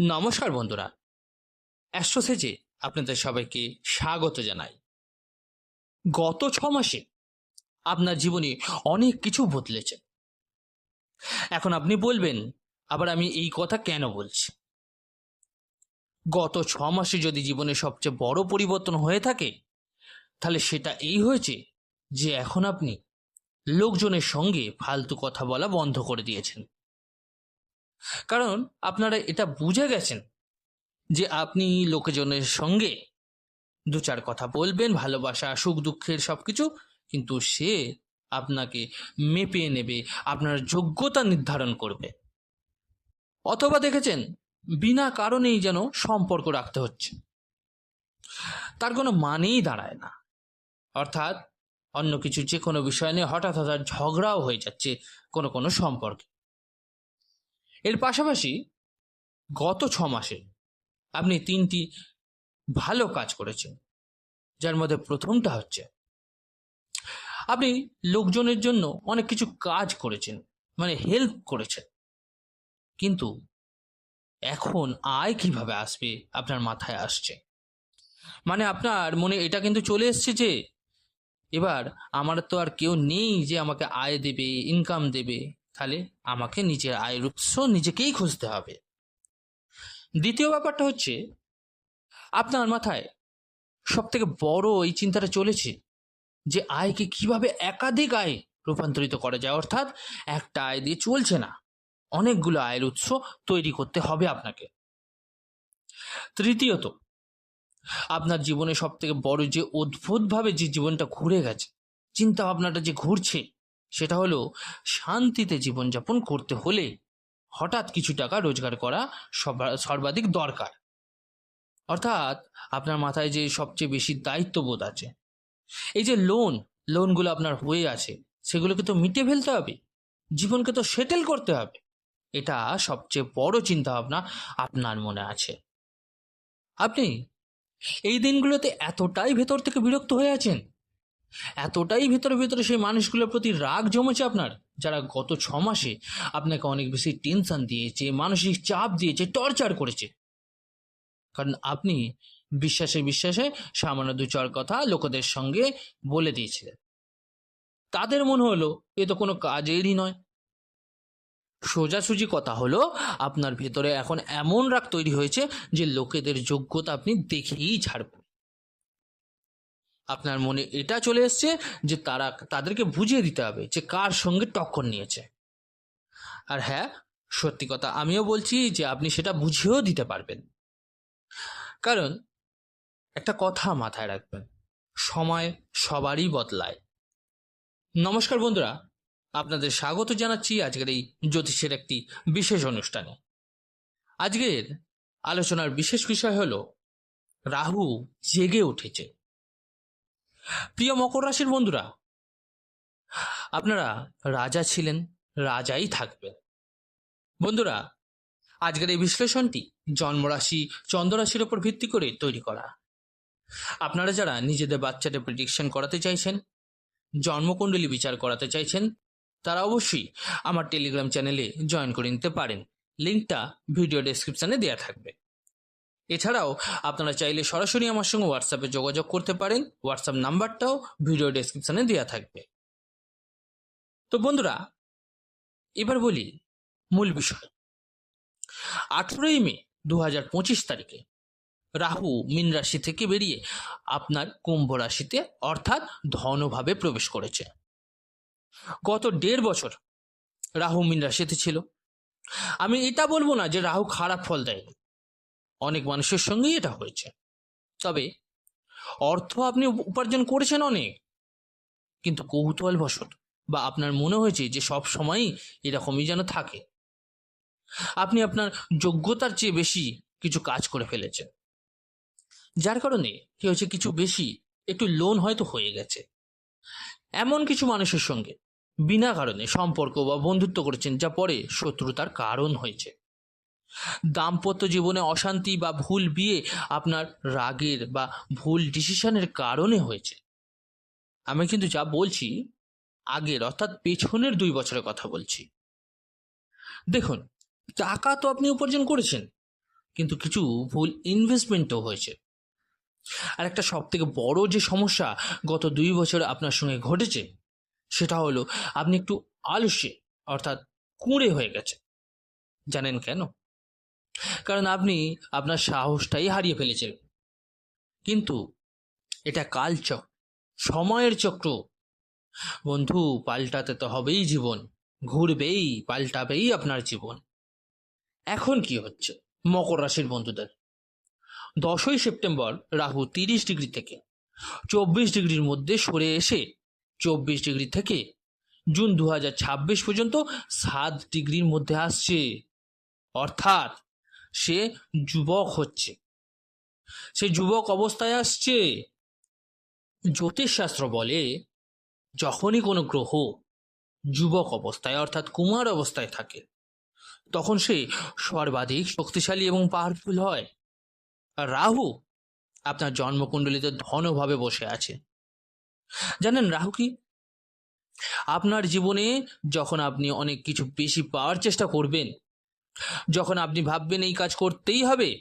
নমস্কার বন্ধুরা। অ্যাস্ট্রোসেজে আপনাদের সবাইকে স্বাগত জানাই। গত ছ মাসে আপনার জীবনে অনেক কিছু বদলেছে। এখন আপনি বলবেন, আবার আমি এই কথা কেন বলছি? গত ছ মাসে যদি জীবনে সবচেয়ে বড় পরিবর্তন হয়ে থাকে, তাহলে সেটা এই হয়েছে যে এখন আপনি লোকজনের সঙ্গে ফালতু কথা বলা বন্ধ করে দিয়েছেন। কারণ আপনারা এটা বুঝে গেছেন যে আপনি লোকজনের সঙ্গে দু চার কথা বলবেন, ভালোবাসা, সুখ দুঃখের সব কিছু কিন্তু সে আপনাকে মেপে নেবে, আপনার যোগ্যতা নির্ধারণ করবে। অথবা দেখেছেন, বিনা কারণেই যেন সম্পর্ক রাখতে হচ্ছে। তার কোনো মানেই দাঁড়ায় না। অর্থাৎ অন্য কিছু যে কোনো বিষয় নিয়ে হঠাৎ হঠাৎ ঝগড়াও হয়ে যাচ্ছে কোনো কোনো সম্পর্কে। এর পাশাপাশি গত ছ মাসে আপনি তিনটি ভালো কাজ করেছেন, যার মধ্যে প্রথমটা হচ্ছে আপনি লোকজনের জন্য অনেক কিছু কাজ করেছেন মানে হেল্প করেছেন। কিন্তু এখন আয় কীভাবে আসবে আপনার মাথায় আসছে? মানে আপনার মনে এটা কিন্তু চলে এসছে যে, এবার আমার তো আর কেউ নেই যে আমাকে আয় দেবে ইনকাম দেবে। তাহলে আমাকে নিজের আয়ের উৎস নিজেকেই খুঁজতে হবে। দ্বিতীয় ব্যাপারটা হচ্ছে, আপনার মাথায় সব থেকে বড় এই চিন্তাটা চলেছে যে আয়কে কীভাবে একাধিক আয় রূপান্তরিত করা যায়? অর্থাৎ একটা আয় দিয়ে চলছে না। অনেকগুলো আয়ের উৎস তৈরি করতে হবে আপনাকে। তৃতীয়ত, আপনার জীবনে সব থেকে বড় যে অদ্ভুতভাবে যে জীবনটা ঘুরে গেছে চিন্তা ভাবনাটা যে ঘুরছে সেটা হলো শান্তিতে জীবনযাপন করতে হলে হঠাৎ কিছু টাকা রোজগার করা সর্বাধিক দরকার। অর্থাৎ আপনার মাথায় যে সবচেয়ে বেশি দায়িত্ববোধ আছে, এই যে লোন লোনগুলো আপনার হয়ে আছে, সেগুলোকে তো মিটে ফেলতে হবে, জীবনকে তো সেটেল করতে হবে। এটা সবচেয়ে বড় চিন্তা ভাবনা আপনার মনে আছে। আপনি এই দিনগুলোতে এতটাই ভেতর থেকে বিরক্ত হয়ে আছেন এতটাই ভেতরে ভেতরে সেই মানুষগুলোর প্রতি রাগ জমেছে আপনার? যারা গত ছ মাসে আপনাকে অনেক বেশি টেনশন দিয়েছে, মানসিক চাপ দিয়েছে টর্চার করেছে। কারণ আপনি বিশ্বাসে বিশ্বাসে সামান্য দু চার কথা লোকেদের সঙ্গে বলে দিয়েছিলেন। তাদের মনে হলো, এ তো কোনো কাজেরই নয়। সোজাসুজি কথা হলো, আপনার ভেতরে এখন এমন রাগ তৈরি হয়েছে যে লোকেদের যোগ্যতা আপনি দেখেই ছাড়বেন। আপনার মনে এটা চলে এসছে যে তারা, তাদেরকে বুঝিয়ে দিতে হবে যে কার সঙ্গে টক্কর নিয়েছে। আর হ্যাঁ সত্যি কথা আমিও বলছি যে আপনি সেটা বুঝিয়েও দিতে পারবেন। কারণ একটা কথা মাথায় রাখবেন, সময় সবারই বদলায়। নমস্কার বন্ধুরা, আপনাদের স্বাগত জানাচ্ছি আজকের এই জ্যোতিষের একটি বিশেষ অনুষ্ঠানে। আজকের আলোচনার বিশেষ বিষয় হলো, রাহু জেগে উঠেছে। প্রিয় মকর রাশির বন্ধুরা, আপনারা রাজা ছিলেন, রাজাই থাকবেন। বন্ধুরা, আজকের এই বিশ্লেষণটি জন্মরাশি চন্দ্ররাশির ওপর ভিত্তি করে তৈরি করা। আপনারা যারা নিজেদের বাচ্চাদের প্রেডিকশন করাতে চাইছেন, জন্মকুণ্ডলী বিচার করাতে চাইছেন, তারা অবশ্যই আমার টেলিগ্রাম চ্যানেলে জয়েন করে নিতে পারেন। লিঙ্কটা ভিডিও ডেসক্রিপশনে দেওয়া থাকবে। এছাড়াও আপনারা চাইলে সরাসরি আমার সঙ্গে হোয়াটসঅ্যাপে যোগাযোগ করতে পারেন। হোয়াটসঅ্যাপ নাম্বারটাও ভিডিও ডেসক্রিপশনে দেওয়া থাকবে। তো বন্ধুরা, এবার বলি মূল বিষয়। আঠেরোই মে দু হাজার পঁচিশ তারিখে রাহু মীন রাশি থেকে বেরিয়ে আপনার কুম্ভ রাশিতে অর্থাৎ ধনভাবে প্রবেশ করেছে। গত দেড় বছর রাহু মীন রাশিতে ছিল। আমি এটা বলব না যে রাহু খারাপ ফল দেয়নি। অনেক মানুষের সঙ্গেই এটা হয়েছে। তবে অর্থ আপনি উপার্জন করেছেন অনেক। কিন্তু কৌতূহলবশত বা আপনার মনে হয়েছে যে সব সময়ই এরকমই যেন থাকে। আপনি আপনার যোগ্যতার চেয়ে বেশি কিছু কাজ করে ফেলেছেন। যার কারণে কি হয়েছে, কিছু বেশি, একটু লোন হয়তো হয়ে গেছে। এমন কিছু মানুষের সঙ্গে বিনা কারণে সম্পর্ক বা বন্ধুত্ব করেছেন যা পরে শত্রুতার কারণ হয়েছে। দাম্পত্য জীবনে অশান্তি বা ভুল বিয়ে আপনার রাগের বা ভুল ডিসিশনের কারণে হয়েছে। আমি কিন্তু যা বলছি, আগের অর্থাৎ পেছনের দুই বছরের কথা বলছি। দেখুন, টাকা তো আপনি উপার্জন করেছেন, কিন্তু কিছু ভুল ইনভেস্টমেন্টও হয়েছে। আর একটা সব থেকে বড় যে সমস্যা গত দুই বছর আপনার সঙ্গে ঘটেছে, সেটা হলো আপনি একটু আলসে অর্থাৎ কুঁড়ে হয়ে গেছে জানেন কেন? কারণ আপনি আপনার সাহসটাই হারিয়ে ফেলেছেন। কিন্তু এটা কালচক্র সময়ের চক্র। বন্ধু, পাল্টাতে তো হবেই জীবন, ঘুরবেই, পাল্টাবেই আপনার জীবন। এখন কি হচ্ছে? মকর রাশির বন্ধুদের। দশই সেপ্টেম্বর, রাহু তিরিশ ডিগ্রি থেকে, চব্বিশ ডিগ্রির মধ্যে সরে এসে, চব্বিশ ডিগ্রি থেকে জুন দু পর্যন্ত সাত ডিগ্রির মধ্যে আসছে। অর্থাৎ সে যুবক হচ্ছে। সে যুবক অবস্থায় আসছে। জ্যোতিষশাস্ত্র বলে, যখনই কোনো গ্রহ যুবক অবস্থায়, অর্থাৎ কুমার অবস্থায় থাকে, তখন সে সর্বাধিক শক্তিশালী এবং পাওয়ারফুল হয়। রাহু আপনার জন্মকুণ্ডলিতে ধনভাবে বসে আছে। জানেন রাহু কি? আপনার জীবনে যখন আপনি অনেক কিছু বেশি পাওয়ার চেষ্টা করবেন যখন আপনি ভাববেন এই কাজ করতেই হবে,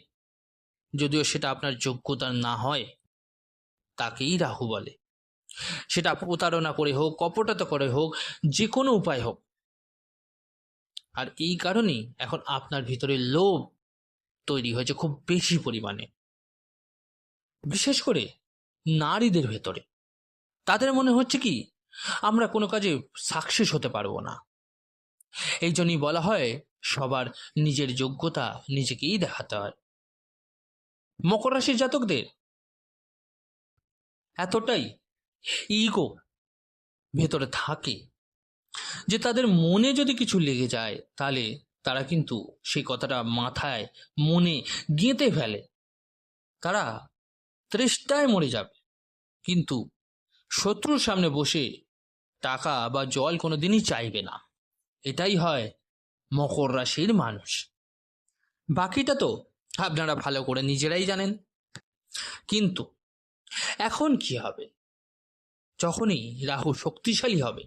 যদিও সেটা আপনার যোগ্যতা না হয়, তাকেই রাহু বলে। সেটা প্রতারণা করে হোক, কপটতা করে হোক যে কোনো উপায় হোক। আর এই কারণেই এখন আপনার ভিতরে লোভ তৈরি হয়েছে খুব বেশি পরিমাণে। বিশেষ করে নারীদের ভেতরে। তাদের মনে হচ্ছে কি, আমরা কোনো কাজে সাকসেস হতে পারব না। এই জন্যই বলা হয়, সবার নিজের যোগ্যতা নিজেকেই দেখাতে হয়। মকর রাশির জাতকদের? এতটাই ইগো ভেতরে থাকে যে তাদের মনে যদি কিছু লেগে যায়, তাহলে তারা কিন্তু সেই কথাটা মাথায়, মনে গেঁথে ফেলে। তারা তৃষ্টায় মরে যাবে। কিন্তু শত্রুর সামনে বসে টাকা বা জল কোনো দিনই চাইবে না। এটাই হয় মকর রাশির মানুষ। বাকিটা তো আপনারা ভালো করে নিজেরাই জানেন। কিন্তু এখন কি হবে? যখনই রাহু শক্তিশালী হবে,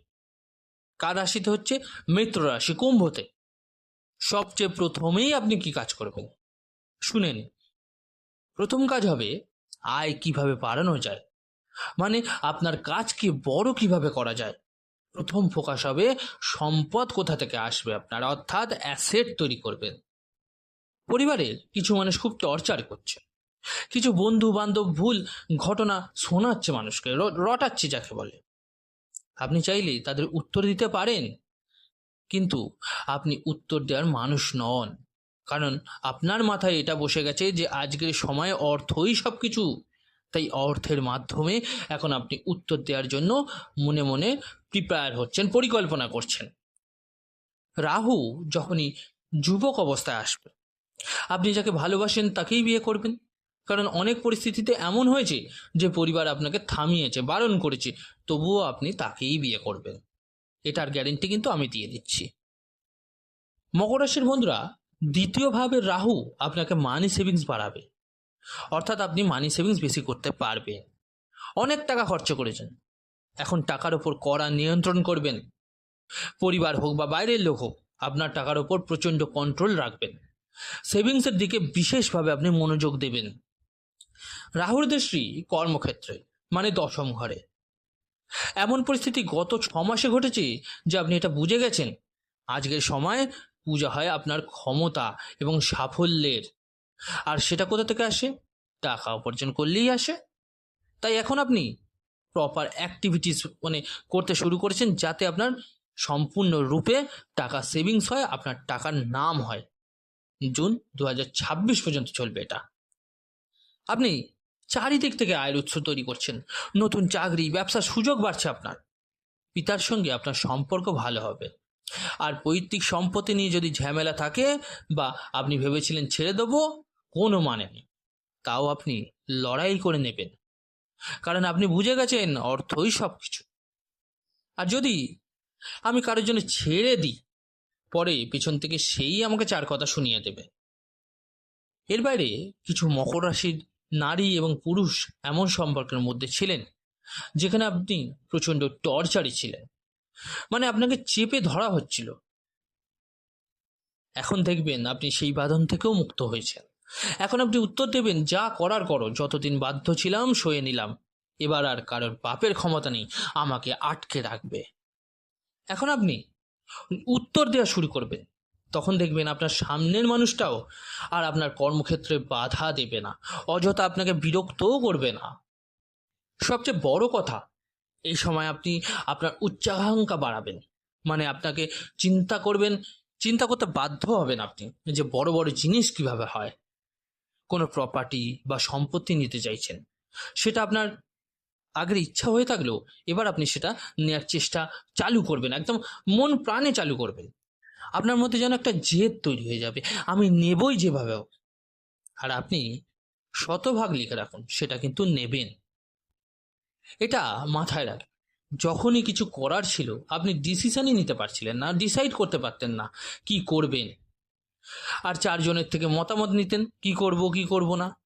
কার রাশিতে হচ্ছে? মিত্র রাশি কুম্ভতে। সবচেয়ে প্রথমেই আপনি কি কাজ করবেন? শুনেন প্রথম কাজ হবে আয় কীভাবে বাড়ানো যায়? মানে আপনার কাজকে বড় কীভাবে করা যায়? প্রথম ফোকাস হবে সম্পদ কোথা থেকে আসবে আপনার, অর্থাৎ অ্যাসেট তৈরি করবেন। পরিবারের কিছু মানুষ খুব টর্চার করছে। কিছু বন্ধু বান্ধব ভুল ঘটনা শোনাচ্ছে মানুষকে রটাচ্ছে যাকে বলে। আপনি চাইলে তাদের উত্তর দিতে পারেন, কিন্তু আপনি উত্তর দেওয়ার মানুষ নন। কারণ আপনার মাথায় এটা বসে গেছে যে আজকের সময়ে অর্থই সব কিছু তাই অর্থের মাধ্যমে এখন আপনি উত্তর দেওয়ার জন্য মনে মনে প্রিপেয়ার হচ্ছেন, পরিকল্পনা করছেন। রাহু যখনই যুবক অবস্থায় আসবে, আপনি যাকে ভালোবাসেন তাকেই বিয়ে করবেন। কারণ অনেক পরিস্থিতিতে এমন হয়েছে যে পরিবার আপনাকে থামিয়েছে, বারণ করেছে, তবুও আপনি তাকেই বিয়ে করবেন। এটার গ্যারেন্টি কিন্তু আমি দিয়ে দিচ্ছি। মকর রাশির বন্ধুরা দ্বিতীয়ভাবে রাহু আপনাকে মানি সেভিংস বাড়াবে। অর্থাৎ আপনি মানি সেভিংস বেশি করতে পারবেন। অনেক টাকা খরচ করেছেন। এখন টাকার ওপর কড়া নিয়ন্ত্রণ করবেন। পরিবার হোক বা বাইরের লোক হোক, আপনার টাকার ওপর প্রচণ্ড কন্ট্রোল রাখবেন। সেভিংসের দিকে বিশেষভাবে আপনি মনোযোগ দেবেন। রাহুর দৃষ্টি কর্মক্ষেত্রে মানে দশম ঘরে। এমন পরিস্থিতি গত ছ মাসে ঘটেছে যে আপনি এটা বুঝে গেছেন। আজকের সময় পূজা হয় আপনার ক্ষমতা এবং সাফল্যের। আর সেটা কোথা থেকে আসে? টাকা উপার্জন করলেই আসে। তাই এখন আপনি প্রপার অ্যাক্টিভিটিস মানে করতে শুরু করেছেন যাতে আপনার সম্পূর্ণ রূপে টাকা সেভিংস হয়, আপনার টাকার নাম হয়। জুন দু হাজার ছাব্বিশ পর্যন্ত চলবে এটা। আপনি চারিদিক থেকে আয়ের উৎস তৈরি করছেন। নতুন চাকরি, ব্যবসার সুযোগ বাড়ছে আপনার। পিতার সঙ্গে আপনার সম্পর্ক ভালো হবে। আর পৈতৃক সম্পত্তি নিয়ে যদি ঝামেলা থাকে বা আপনি ভেবেছিলেন ছেড়ে দেবো, কোনো মানে নেই। তাও আপনি লড়াই করে নেবেন। কারণ আপনি বুঝে গেছেন, অর্থই সব কিছু আর যদি আমি কারোর জন্য ছেড়ে দিই, পরে পেছন থেকে সেই আমাকে চার কথা শুনিয়ে দেবে। এর বাইরে কিছু মকর রাশির নারী এবং পুরুষ এমন সম্পর্কের মধ্যে ছিলেন, যেখানে আপনি প্রচণ্ড টর্চারি ছিলেন। মানে আপনাকে চেপে ধরা হচ্ছিল। এখন দেখবেন আপনি সেই বাঁধন থেকেও মুক্ত হয়েছেন। এখন আপনি উত্তর দেবেন, যা করার করো। যতদিন বাধ্য ছিলাম, সয়ে নিলাম। এবার আর কারোর পাপের ক্ষমতা নেই। আমাকে আটকে রাখবে। এখন আপনি উত্তর দেওয়া শুরু করবেন। তখন দেখবেন আপনার সামনের মানুষটাও আর আপনার কর্মক্ষেত্রে বাধা দেবে না। অযথা আপনাকে বিরক্তও করবে না। সবচেয়ে বড় কথা, এই সময় আপনি আপনার উচ্চাকাঙ্ক্ষা বাড়াবেন। মানে আপনাকে চিন্তা করবেন, চিন্তা করতে বাধ্য হবেন আপনি যে বড় বড় জিনিস কীভাবে হয়। কোনো প্রপার্টি বা সম্পত্তি নিতে চাইছেন। সেটা আপনার আগের ইচ্ছা হয়ে থাকলেও এবার আপনি সেটা নেওয়ার চেষ্টা চালু করবেন, একদম মন প্রাণে চালু করবেন। আপনার মধ্যে যেন একটা জেদ তৈরি হয়ে যাবে, আমি নেবই যেভাবে আর আপনি শতভাগ লিখে রাখুন, সেটা কিন্তু নেবেন। এটা মাথায় রাখ যখনই কিছু করার ছিল, আপনি ডিসিশনই নিতে পারছিলেন না ডিসাইড করতে পারতেন না, কি করবেন? আর চারজনের থেকে মতামত নিতেন, কি করব কি করব না।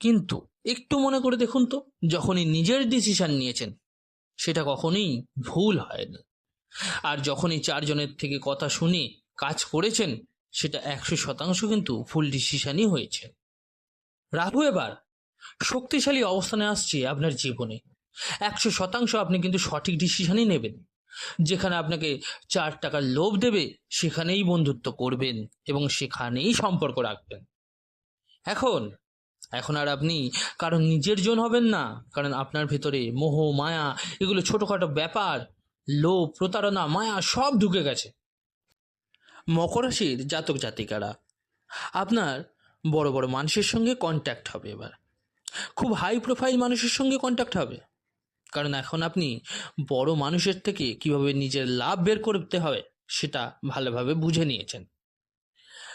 কিন্তু একটু মনে করে দেখুন তো, যখনই নিজের ডিসিশন নিয়েছেন, সেটা কখনোই ভুল হয়নি আর যখনই চারজনের থেকে কথা শুনে কাজ করেছেন, সেটা একশো শতাংশ কিন্তু ফুল ডিসিশনই হয়েছে। রাহু এবার শক্তিশালী অবস্থানে আসছে আপনার জীবনে। একশো শতাংশ আপনি কিন্তু সঠিক ডিসিশনই নেবেন। যেখানে আপনাকে চার টাকার লোভ দেবে, সেখানেই বন্ধুত্ব করবেন এবং সেখানেই সম্পর্ক রাখবেন। এখন এখন আর আপনি কারণ নিজের জন হবেন না, কারণ আপনার ভেতরে মোহ, মায়া, এগুলো ছোটোখাটো ব্যাপার, লোভ, প্রতারণা, মায়া সব ঢুকে গেছে। মকর রাশির জাতক জাতিকারা, আপনার বড় বড় মানুষের সঙ্গে কন্ট্যাক্ট হবে এবার। খুব হাই প্রোফাইল মানুষের সঙ্গে কন্ট্যাক্ট হবে। কারণ এখন আপনি বড় মানুষের থেকে কীভাবে নিজের লাভ বের করতে হবে, সেটা ভালোভাবে বুঝে নিয়েছেন।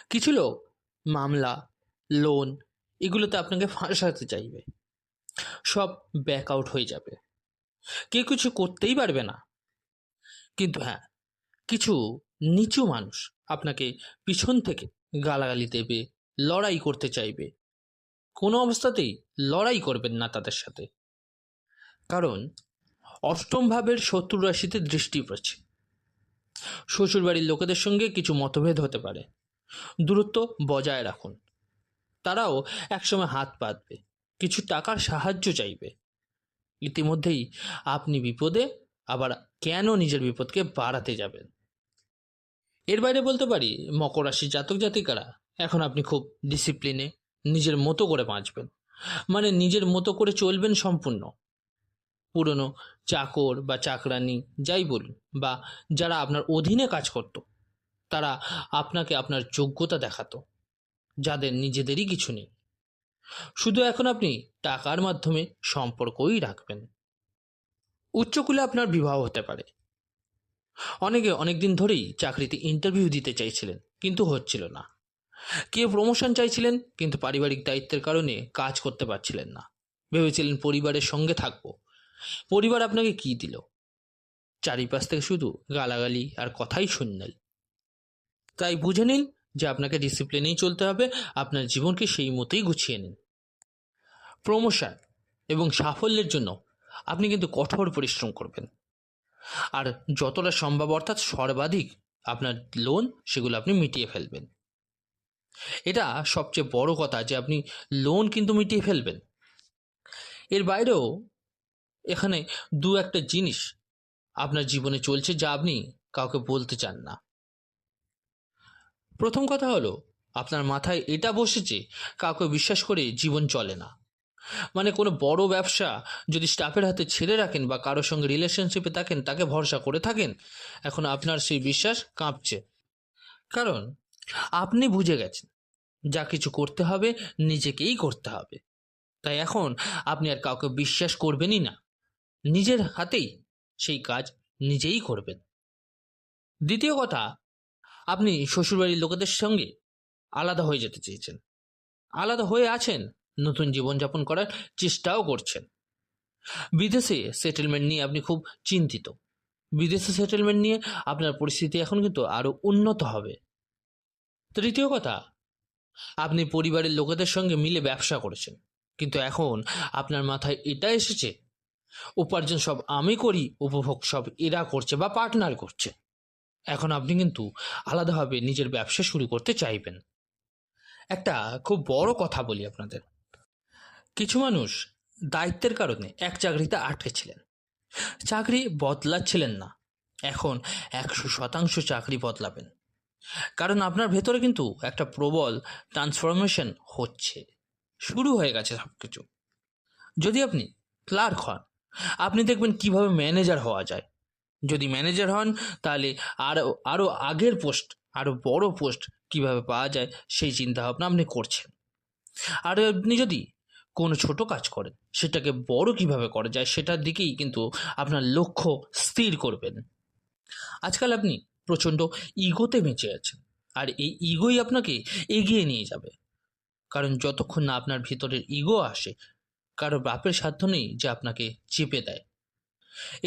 কিছু লোক মামলা লোন এগুলোতে আপনাকে ফাঁসাতে চাইবে। সব ব্যাক আউট হয়ে যাবে। কেউ কিছু করতেই পারবে না। কিন্তু হ্যাঁ কিছু নিচু মানুষ আপনাকে পিছন থেকে গালাগালি দেবে, লড়াই করতে চাইবে। কোনো অবস্থাতেই লড়াই করবেন না তাদের সাথে। কারণ অষ্টম ভাবের শত্রু রাশিতে দৃষ্টি পড়ছে। শ্বশুরবাড়ির লোকেদের সঙ্গে কিছু মতভেদ হতে পারে। দূরত্ব বজায় রাখুন। তারাও একসময় হাত পাতবে কিছু টাকার সাহায্য চাইবে। ইতিমধ্যেই আপনি বিপদে, আবার কেন নিজের বিপদকে বাড়াতে যাবেন? এর বাইরে বলতে পারি, মকর রাশি জাতক জাতিকারা, এখন আপনি খুব ডিসিপ্লিনে নিজের মতো করে বাঁচবেন। মানে নিজের মতো করে চলবেন সম্পূর্ণ। পুরনো চাকর বা চাকরানি, যাই বলুন, বা যারা আপনার অধীনে কাজ করত, তারা আপনাকে আপনার যোগ্যতা দেখাতো, যাদের নিজেদেরই কিছু নেই। শুধু এখন আপনি টাকার মাধ্যমে সম্পর্কই রাখবেন। উচ্চকুলে আপনার বিবাহ হতে পারে। অনেকে অনেকদিন ধরেই চাকরিতে ইন্টারভিউ দিতে চাইছিলেন, কিন্তু হচ্ছিল না। কেউ প্রমোশন চাইছিলেন, কিন্তু পারিবারিক দায়িত্বের কারণে কাজ করতে পারছিলেন না। ভেবেছিলেন পরিবারের সঙ্গে থাকব পরিবার আপনাকে কি দিল? চারিপাশ থেকে শুধু গালাগালি আর কথাই শুনলেন তাই বুঝে নিন যে আপনাকে ডিসিপ্লিনেই চলতে হবে, আপনার জীবনকে সেই মতোই গুছিয়ে নিন। প্রমোশন এবং সাফল্যের জন্য আপনি কিন্তু কঠোর পরিশ্রম করবেন। আর যতটা সম্ভব অর্থাৎ সর্বাধিক আপনার লোন সেগুলো আপনি মিটিয়ে ফেলবেন। এটা সবচেয়ে বড় কথা যে আপনি লোন কিন্তু মিটিয়ে ফেলবেন। এর বাইরেও এখানে দু একটা জিনিস আপনার জীবনে চলছে যা আপনি কাউকে বলতে চান না। প্রথম কথা হলো, আপনার মাথায় এটা বসেছে, কাউকে বিশ্বাস করে জীবন চলে না। মানে কোনো বড় ব্যবসা যদি স্টাফের হাতে ছেড়ে রাখেন বা কারোর সঙ্গে রিলেশনশিপে থাকেন, তাকে ভরসা করে থাকেন, এখন আপনার সেই বিশ্বাস কাঁপছে। কারণ, আপনি বুঝে গেছেন, যা কিছু করতে হবে, নিজেকেই করতে হবে। তাই এখন আপনি আর কাউকে বিশ্বাস করবেনই না। নিজের হাতেই সেই কাজ নিজেই করবেন। দ্বিতীয় কথা, আপনি শ্বশুরবাড়ির লোকেদের সঙ্গে আলাদা হয়ে যেতে চেয়েছেন। আলাদা হয়ে আছেন, নতুন জীবনযাপন করার চেষ্টাও করছেন। বিদেশে সেটেলমেন্ট নিয়ে আপনি খুব চিন্তিত। বিদেশে সেটেলমেন্ট নিয়ে আপনার পরিস্থিতি এখন কিন্তু আরও উন্নত হবে। তৃতীয় কথা, আপনি পরিবারের লোকেদের সঙ্গে মিলে ব্যবসা করেছেন। কিন্তু এখন আপনার মাথায় এটা এসেছে উপার্জন সব আমি করি, উপভোগ সব এরা করছে বা পার্টনার করছে। এখন আপনি কিন্তু আলাদাভাবে নিজের ব্যবসা শুরু করতে চাইবেন। একটা খুব বড় কথা বলি আপনাদের। কিছু মানুষ দায়িত্বের কারণে এক চাকরিতে আটকে ছিলেন। চাকরি বদলাচ্ছিলেন না। এখন একশো শতাংশ চাকরি বদলাবেন। কারণ আপনার ভেতরে কিন্তু একটা প্রবল ট্রান্সফরমেশন হচ্ছে। শুরু হয়ে গেছে সব কিছু যদি আপনি ক্লার্ক হন আপনি দেখবেন কীভাবে ম্যানেজার হওয়া যায়। যদি ম্যানেজার হন, তাহলে আরও আরও আগের পোস্ট আরও বড় পোস্ট কীভাবে পাওয়া যায়, সেই চিন্তা ভাবনা আপনি করছেন। আর আপনি যদি কোনো ছোট কাজ করেন, সেটাকে বড় কীভাবে করা যায়, সেটার দিকেই কিন্তু আপনার লক্ষ্য স্থির করবেন। আজকাল আপনি প্রচণ্ড ইগোতে বেঁচে আছেন, আর এই ইগোই আপনাকে এগিয়ে নিয়ে যাবে। কারণ যতক্ষণ না আপনার ভিতরের ইগো আসে কারও বাপের সাধ্য নেই যে আপনাকে চেপে দেয়।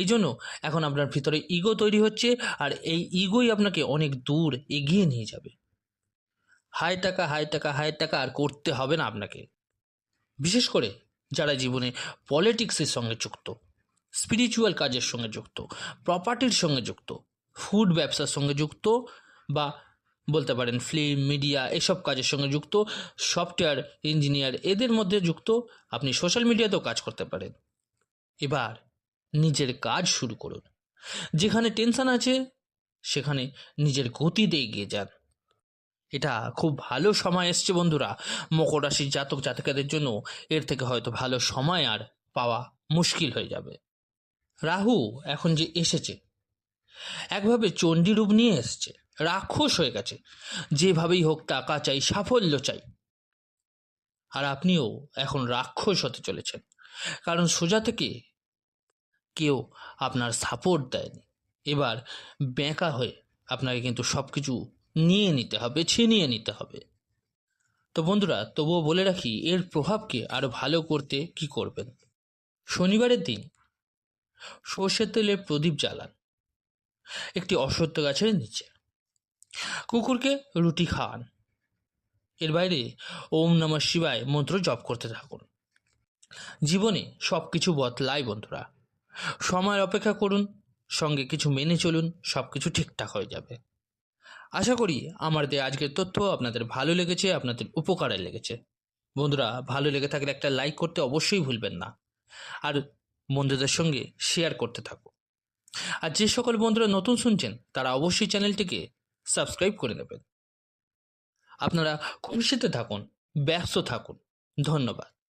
এই জন্য এখন আপনার ভিতরে ইগো তৈরি হচ্ছে আর এই ইগোই আপনাকে অনেক দূর এগিয়ে নিয়ে যাবে। হাই টাকা হাই টাকা হাই টাকা আর করতে হবে না আপনাকে। বিশেষ করে যারা জীবনে পলিটিক্সের সঙ্গে যুক্ত স্পিরিচুয়াল কাজের সঙ্গে যুক্ত প্রপার্টির সঙ্গে যুক্ত ফুড ব্যবসার সঙ্গে যুক্ত বা বলতে পারেন ফিল্ম মিডিয়া এসব কাজের সঙ্গে যুক্ত সফটওয়্যার ইঞ্জিনিয়ার এদের মধ্যে যুক্ত, আপনি সোশ্যাল মিডিয়াতেও কাজ করতে পারেন। এবার নিজের কাজ শুরু করুন। যেখানে টেনশন আছে, সেখানে নিজের গতিতে এগিয়ে যান। এটা খুব ভালো সময় এসছে বন্ধুরা। মকর রাশির জাতক জাতকাদের জন্য এর থেকে হয়তো ভালো সময় আর পাওয়া মুশকিল হয়ে যাবে। রাহু এখন যে এসেছে, একভাবে চণ্ডী রূপ নিয়ে এসছে। রাক্ষস হয়ে গেছে। যেভাবেই হোক টাকা চাই, সাফল্য চাই। আর আপনিও এখন রাক্ষস হতে চলেছেন। কারণ সোজা থেকে কেউ আপনার সাপোর্ট দেয়নি। এবার বেঁকা হয়ে আপনাকে কিন্তু সব কিছু নিয়ে নিতে হবে, ছিনিয়ে নিতে হবে। তো বন্ধুরা, তবুও বলে রাখি, এর প্রভাবকে আরও ভালো করতে কি করবেন? শনিবারের দিন সর্ষের তেলের প্রদীপ জ্বালান। একটি অশ্বত্থ গাছের নিচে। কুকুরকে রুটি খাওয়ান। এর বাইরে ওম নমঃ শিবায় মন্ত্র জপ করতে থাকুন। জীবনে সব কিছু বদলায় বন্ধুরা। সময়ের অপেক্ষা করুন, সঙ্গে কিছু মেনে চলুন সব কিছু ঠিকঠাক হয়ে যাবে। আশা করি আমার দেয়া আজকের তথ্য আপনাদের ভালো লেগেছে, আপনাদের উপকারে লেগেছে। বন্ধুরা, ভালো লেগে থাকলে একটা লাইক করতে অবশ্যই ভুলবেন না। আর বন্ধুদের সঙ্গে শেয়ার করতে থাকো আর যে সকল বন্ধুরা নতুন শুনছেন, তারা অবশ্যই চ্যানেলটিকে সাবস্ক্রাইব করে নেবেন। আপনারা খুশিতে থাকুন ব্যস্ত থাকুন। ধন্যবাদ।